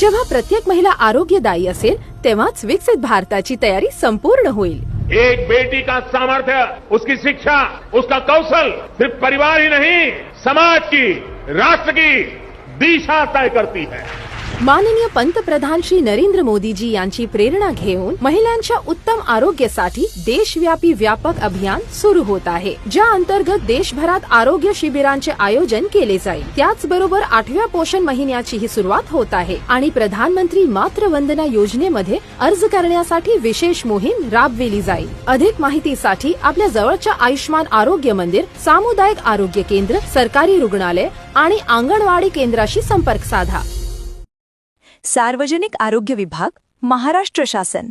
जेव्हा प्रत्येक महिला आरोग्यदायी असेल तेव्हाच विकसित भारताची तयारी संपूर्ण होईल. एक बेटी का सामर्थ्य उसकी शिक्षा उसका कौशल सिर्फ परिवार ही नहीं समाज की राष्ट्र की दिशा तय करती है। माननीय पंतप्रधान श्री नरेंद्र मोदीजी यांची प्रेरणा घेऊन महिलांच्या उत्तम आरोग्यासाठी देशव्यापी व्यापक अभियान सुरू होत आहे ज्या अंतर्गत देशभरात आरोग्य शिबिरांचे आयोजन केले जाईल. त्याचबरोबर आठव्या पोषण महिन्याची ही सुरुवात होत आहे आणि प्रधानमंत्री मातृवंदना योजनेमध्ये अर्ज करण्यासाठी विशेष मोहीम राबविली जाईल. अधिक माहितीसाठी आपल्या जवळच्या आयुष्मान आरोग्य मंदिर सामुदायिक आरोग्य केंद्र सरकारी रुग्णालय आणि अंगणवाडी केंद्राशी संपर्क साधा. सार्वजनिक आरोग्य विभाग महाराष्ट्र शासन.